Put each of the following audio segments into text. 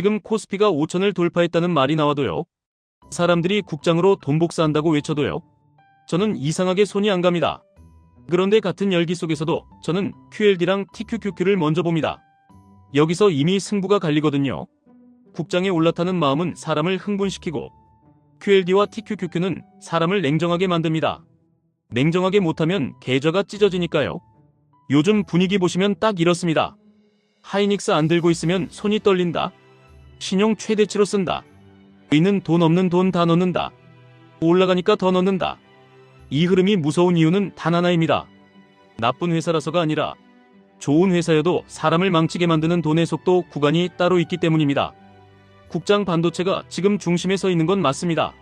지금 코스피가 5천을 돌파했다는 말이 나와도요. 사람들이 국장으로 돈 복사한다고 외쳐도요. 저는 이상하게 손이 안 갑니다. 그런데 같은 열기 속에서도 저는 QLD랑 TQQQ를 먼저 봅니다. 여기서 이미 승부가 갈리거든요. 국장에 올라타는 마음은 사람을 흥분시키고 QLD와 TQQQ는 사람을 냉정하게 만듭니다. 냉정하게 못하면 계좌가 찢어지니까요. 요즘 분위기 보시면 딱 이렇습니다. 하이닉스 안 들고 있으면 손이 떨린다. 신용 최대치로 쓴다. 있는 돈 없는 돈 다 넣는다. 올라가니까 더 넣는다. 이 흐름이 무서운 이유는 단 하나입니다. 나쁜 회사라서가 아니라 좋은 회사여도 사람을 망치게 만드는 돈의 속도 구간이 따로 있기 때문입니다. 국장 반도체가 지금 중심에 서 있는 건 맞습니다.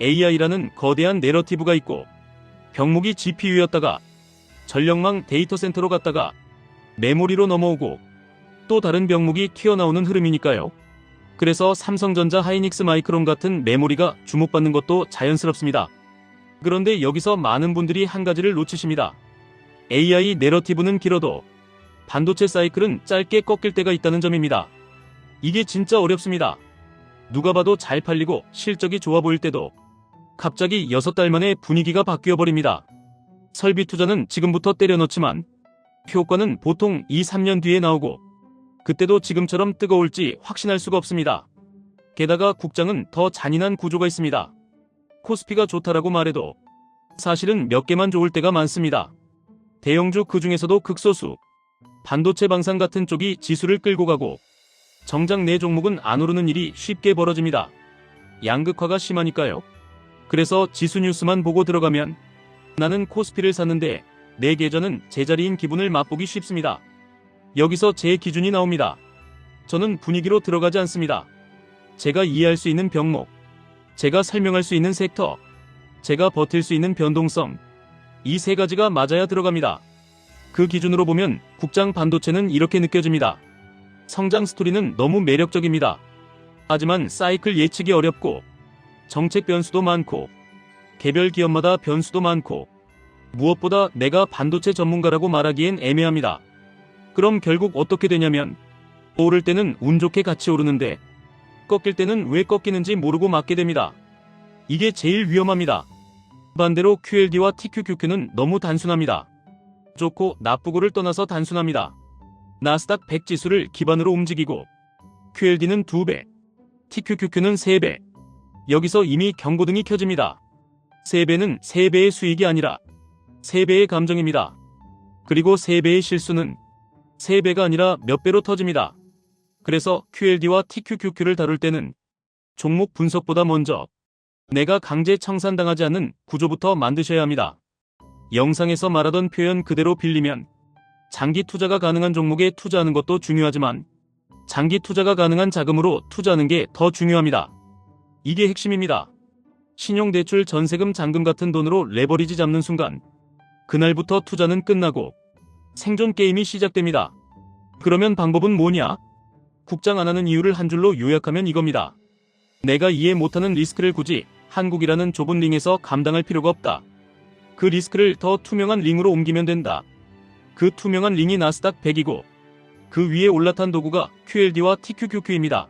AI라는 거대한 내러티브가 있고 병목이 GPU였다가 전력망 데이터 센터로 갔다가 메모리로 넘어오고 또 다른 병목이 튀어나오는 흐름이니까요. 그래서 삼성전자 하이닉스 마이크론 같은 메모리가 주목받는 것도 자연스럽습니다. 그런데 여기서 많은 분들이 한 가지를 놓치십니다. AI 내러티브는 길어도 반도체 사이클은 짧게 꺾일 때가 있다는 점입니다. 이게 진짜 어렵습니다. 누가 봐도 잘 팔리고 실적이 좋아 보일 때도 갑자기 6달 만에 분위기가 바뀌어 버립니다. 설비 투자는 지금부터 때려넣지만 효과는 보통 2, 3년 뒤에 나오고 그때도 지금처럼 뜨거울지 확신할 수가 없습니다. 게다가 국장은 더 잔인한 구조가 있습니다. 코스피가 좋다라고 말해도 사실은 몇 개만 좋을 때가 많습니다. 대형주 그 중에서도 극소수 반도체 방산 같은 쪽이 지수를 끌고 가고 정작 내 종목은 안 오르는 일이 쉽게 벌어집니다. 양극화가 심하니까요. 그래서 지수 뉴스만 보고 들어가면 나는 코스피를 샀는데 내 계좌는 제자리인 기분을 맛보기 쉽습니다. 여기서 제 기준이 나옵니다. 저는 분위기로 들어가지 않습니다. 제가 이해할 수 있는 병목, 제가 설명할 수 있는 섹터, 제가 버틸 수 있는 변동성, 이 세 가지가 맞아야 들어갑니다. 그 기준으로 보면 국장 반도체는 이렇게 느껴집니다. 성장 스토리는 너무 매력적입니다. 하지만 사이클 예측이 어렵고 정책 변수도 많고 개별 기업마다 변수도 많고 무엇보다 내가 반도체 전문가라고 말하기엔 애매합니다. 그럼 결국 어떻게 되냐면 오를 때는 운 좋게 같이 오르는데 꺾일 때는 왜 꺾이는지 모르고 맞게 됩니다. 이게 제일 위험합니다. 반대로 QLD와 TQQQ는 너무 단순합니다. 좋고 나쁘고를 떠나서 단순합니다. 나스닥 100 지수를 기반으로 움직이고 QLD는 2배, TQQQ는 3배. 여기서 이미 경고등이 켜집니다. 3배는 3배의 수익이 아니라 3배의 감정입니다. 그리고 3배의 실수는 3배가 아니라 몇 배로 터집니다. 그래서 QLD와 TQQQ를 다룰 때는 종목 분석보다 먼저 내가 강제 청산당하지 않는 구조부터 만드셔야 합니다. 영상에서 말하던 표현 그대로 빌리면 장기 투자가 가능한 종목에 투자하는 것도 중요하지만 장기 투자가 가능한 자금으로 투자하는 게 더 중요합니다. 이게 핵심입니다. 신용대출 전세금 잔금 같은 돈으로 레버리지 잡는 순간 그날부터 투자는 끝나고 생존 게임이 시작됩니다. 그러면 방법은 뭐냐? 국장 안 하는 이유를 한 줄로 요약하면 이겁니다. 내가 이해 못하는 리스크를 굳이 한국이라는 좁은 링에서 감당할 필요가 없다. 그 리스크를 더 투명한 링으로 옮기면 된다. 그 투명한 링이 나스닥 100이고 그 위에 올라탄 도구가 QLD와 TQQQ입니다.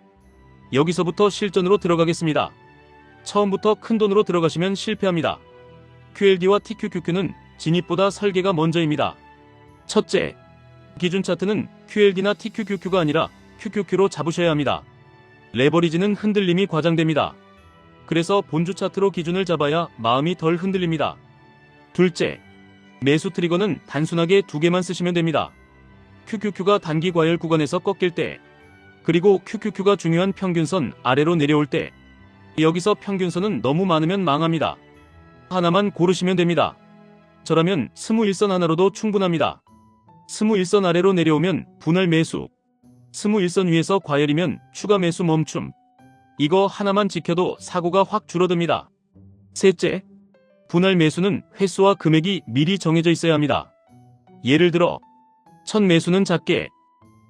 여기서부터 실전으로 들어가겠습니다. 처음부터 큰 돈으로 들어가시면 실패합니다. QLD와 TQQQ는 진입보다 설계가 먼저입니다. 첫째, 기준 차트는 QLD나 TQQQ가 아니라 QQQ로 잡으셔야 합니다. 레버리지는 흔들림이 과장됩니다. 그래서 본주 차트로 기준을 잡아야 마음이 덜 흔들립니다. 둘째, 매수 트리거는 단순하게 두 개만 쓰시면 됩니다. QQQ가 단기 과열 구간에서 꺾일 때, 그리고 QQQ가 중요한 평균선 아래로 내려올 때, 여기서 평균선은 너무 많으면 망합니다. 하나만 고르시면 됩니다. 저라면 스무 일선 하나로도 충분합니다. 스무 일선 아래로 내려오면 분할 매수, 스무 일선 위에서 과열이면 추가 매수 멈춤. 이거 하나만 지켜도 사고가 확 줄어듭니다. 셋째, 분할 매수는 횟수와 금액이 미리 정해져 있어야 합니다. 예를 들어, 첫 매수는 작게,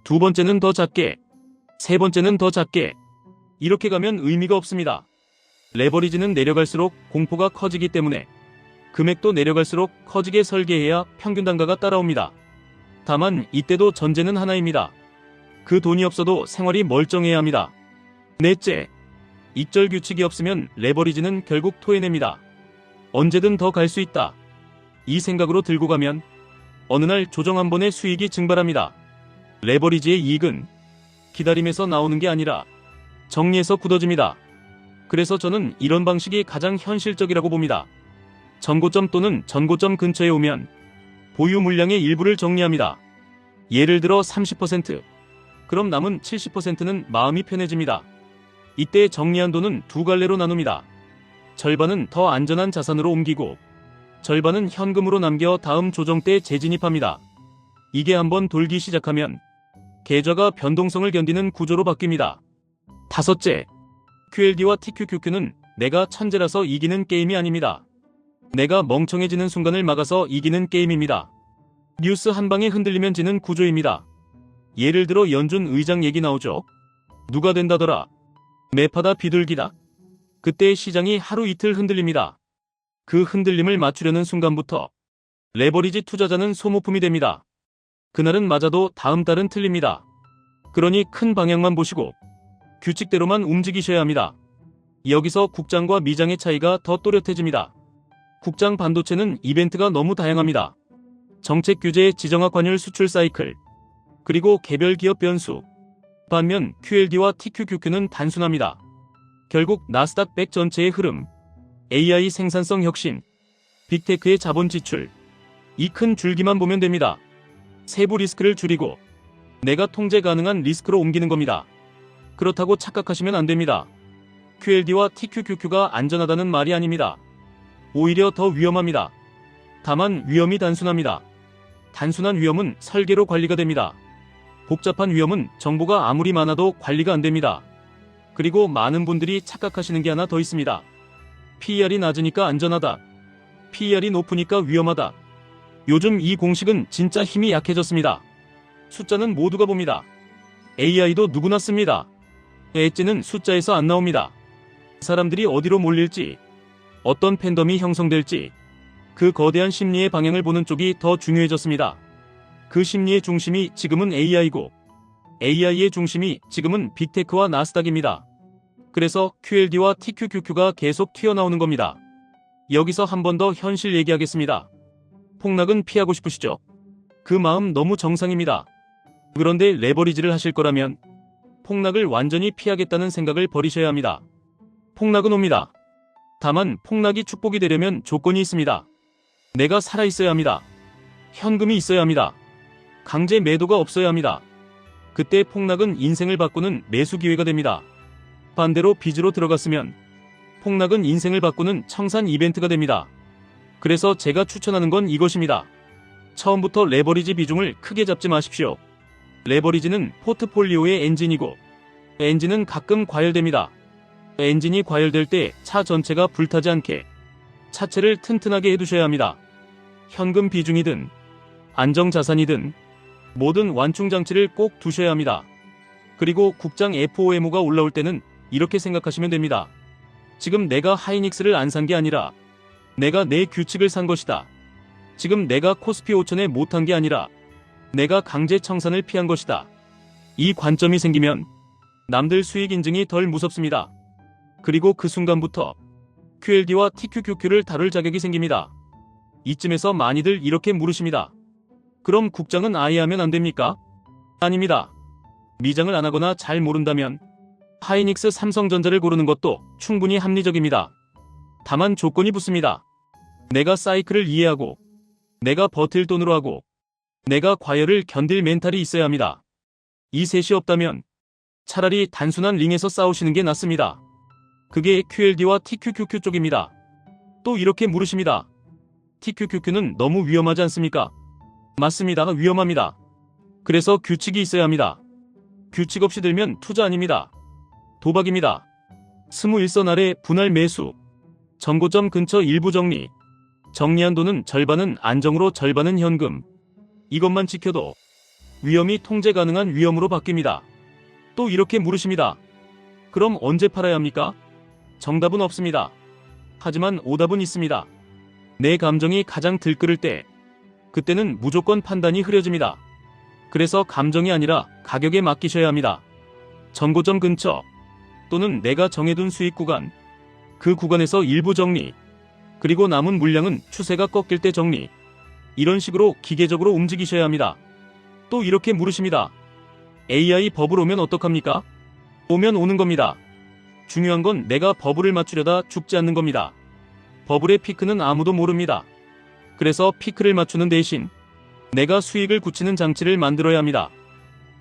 두 번째는 더 작게, 세 번째는 더 작게. 이렇게 가면 의미가 없습니다. 레버리지는 내려갈수록 공포가 커지기 때문에 금액도 내려갈수록 커지게 설계해야 평균 단가가 따라옵니다. 다만 이때도 전제는 하나입니다. 그 돈이 없어도 생활이 멀쩡해야 합니다. 넷째, 익절 규칙이 없으면 레버리지는 결국 토해냅니다. 언제든 더 갈 수 있다. 이 생각으로 들고 가면 어느 날 조정 한 번의 수익이 증발합니다. 레버리지의 이익은 기다림에서 나오는 게 아니라 정리에서 굳어집니다. 그래서 저는 이런 방식이 가장 현실적이라고 봅니다. 전고점 또는 전고점 근처에 오면 보유 물량의 일부를 정리합니다. 예를 들어 30%. 그럼 남은 70%는 마음이 편해집니다. 이때 정리한 돈은 두 갈래로 나눕니다. 절반은 더 안전한 자산으로 옮기고 절반은 현금으로 남겨 다음 조정 때 재진입합니다. 이게 한번 돌기 시작하면 계좌가 변동성을 견디는 구조로 바뀝니다. 다섯째, QLD와 TQQQ는 내가 천재라서 이기는 게임이 아닙니다. 내가 멍청해지는 순간을 막아서 이기는 게임입니다. 뉴스 한 방에 흔들리면 지는 구조입니다. 예를 들어 연준 의장 얘기 나오죠. 누가 된다더라. 매파다 비둘기다. 그때 시장이 하루 이틀 흔들립니다. 그 흔들림을 맞추려는 순간부터 레버리지 투자자는 소모품이 됩니다. 그날은 맞아도 다음 달은 틀립니다. 그러니 큰 방향만 보시고 규칙대로만 움직이셔야 합니다. 여기서 국장과 미장의 차이가 더 또렷해집니다. 국장 반도체는 이벤트가 너무 다양합니다. 정책 규제의 지정학 관율 수출 사이클, 그리고 개별 기업 변수. 반면 QLD와 TQQQ는 단순합니다. 결국 나스닥 100 전체의 흐름, AI 생산성 혁신, 빅테크의 자본 지출, 이 큰 줄기만 보면 됩니다. 세부 리스크를 줄이고 내가 통제 가능한 리스크로 옮기는 겁니다. 그렇다고 착각하시면 안 됩니다. QLD와 TQQQ가 안전하다는 말이 아닙니다. 오히려 더 위험합니다. 다만 위험이 단순합니다. 단순한 위험은 설계로 관리가 됩니다. 복잡한 위험은 정보가 아무리 많아도 관리가 안 됩니다. 그리고 많은 분들이 착각하시는 게 하나 더 있습니다. PER이 낮으니까 안전하다. PER이 높으니까 위험하다. 요즘 이 공식은 진짜 힘이 약해졌습니다. 숫자는 모두가 봅니다. AI도 누구나 씁니다. 엣지는 숫자에서 안 나옵니다. 사람들이 어디로 몰릴지, 어떤 팬덤이 형성될지, 그 거대한 심리의 방향을 보는 쪽이 더 중요해졌습니다. 그 심리의 중심이 지금은 AI고, AI의 중심이 지금은 빅테크와 나스닥입니다. 그래서 QLD와 TQQQ가 계속 튀어나오는 겁니다. 여기서 한 번 더 현실 얘기하겠습니다. 폭락은 피하고 싶으시죠? 그 마음 너무 정상입니다. 그런데 레버리지를 하실 거라면 폭락을 완전히 피하겠다는 생각을 버리셔야 합니다. 폭락은 옵니다. 다만 폭락이 축복이 되려면 조건이 있습니다. 내가 살아있어야 합니다. 현금이 있어야 합니다. 강제 매도가 없어야 합니다. 그때 폭락은 인생을 바꾸는 매수 기회가 됩니다. 반대로 빚으로 들어갔으면 폭락은 인생을 바꾸는 청산 이벤트가 됩니다. 그래서 제가 추천하는 건 이것입니다. 처음부터 레버리지 비중을 크게 잡지 마십시오. 레버리지는 포트폴리오의 엔진이고 엔진은 가끔 과열됩니다. 엔진이 과열될 때 차 전체가 불타지 않게 차체를 튼튼하게 해두셔야 합니다. 현금 비중이든 안정자산이든 모든 완충 장치를 꼭 두셔야 합니다. 그리고 국장 FOM가 올라올 때는 이렇게 생각하시면 됩니다. 지금 내가 하이닉스를 안 산 게 아니라 내가 내 규칙을 산 것이다. 지금 내가 코스피 5천에 못한 게 아니라 내가 강제 청산을 피한 것이다. 이 관점이 생기면 남들 수익 인증이 덜 무섭습니다. 그리고 그 순간부터 QLD와 TQQQ를 다룰 자격이 생깁니다. 이쯤에서 많이들 이렇게 물으십니다. 그럼 국장은 아예 하면 안 됩니까? 아닙니다. 미장을 안 하거나 잘 모른다면 하이닉스 삼성전자를 고르는 것도 충분히 합리적입니다. 다만 조건이 붙습니다. 내가 사이클을 이해하고 내가 버틸 돈으로 하고 내가 과열을 견딜 멘탈이 있어야 합니다. 이 셋이 없다면 차라리 단순한 링에서 싸우시는 게 낫습니다. 그게 QLD와 TQQQ 쪽입니다. 또 이렇게 물으십니다. TQQQ는 너무 위험하지 않습니까? 맞습니다. 위험합니다. 그래서 규칙이 있어야 합니다. 규칙 없이 들면 투자 아닙니다. 도박입니다. 스무 일선 아래 분할 매수. 정고점 근처 일부 정리. 정리한 돈은 절반은 안정으로 절반은 현금. 이것만 지켜도 위험이 통제 가능한 위험으로 바뀝니다. 또 이렇게 물으십니다. 그럼 언제 팔아야 합니까? 정답은 없습니다. 하지만 오답은 있습니다. 내 감정이 가장 들끓을 때, 그때는 무조건 판단이 흐려집니다. 그래서 감정이 아니라 가격에 맡기셔야 합니다. 전고점 근처, 또는 내가 정해둔 수익 구간, 그 구간에서 일부 정리, 그리고 남은 물량은 추세가 꺾일 때 정리. 이런 식으로 기계적으로 움직이셔야 합니다. 또 이렇게 물으십니다. AI 버블 오면 어떡합니까? 오면 오는 겁니다. 중요한 건 내가 버블을 맞추려다 죽지 않는 겁니다. 버블의 피크는 아무도 모릅니다. 그래서 피크를 맞추는 대신 내가 수익을 굳히는 장치를 만들어야 합니다.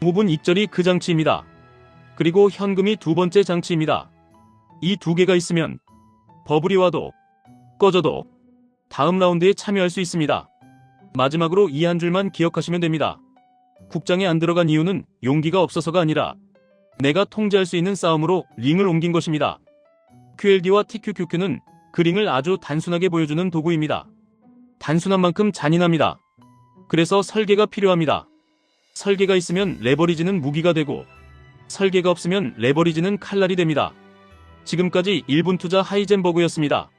5분 익절이 그 장치입니다. 그리고 현금이 두 번째 장치입니다. 이 두 개가 있으면 버블이 와도 꺼져도 다음 라운드에 참여할 수 있습니다. 마지막으로 이 한 줄만 기억하시면 됩니다. 국장에 안 들어간 이유는 용기가 없어서가 아니라 내가 통제할 수 있는 싸움으로 링을 옮긴 것입니다. QLD와 TQQQ는 그 링을 아주 단순하게 보여주는 도구입니다. 단순한 만큼 잔인합니다. 그래서 설계가 필요합니다. 설계가 있으면 레버리지는 무기가 되고 설계가 없으면 레버리지는 칼날이 됩니다. 지금까지 1분 투자 하이젠버그였습니다.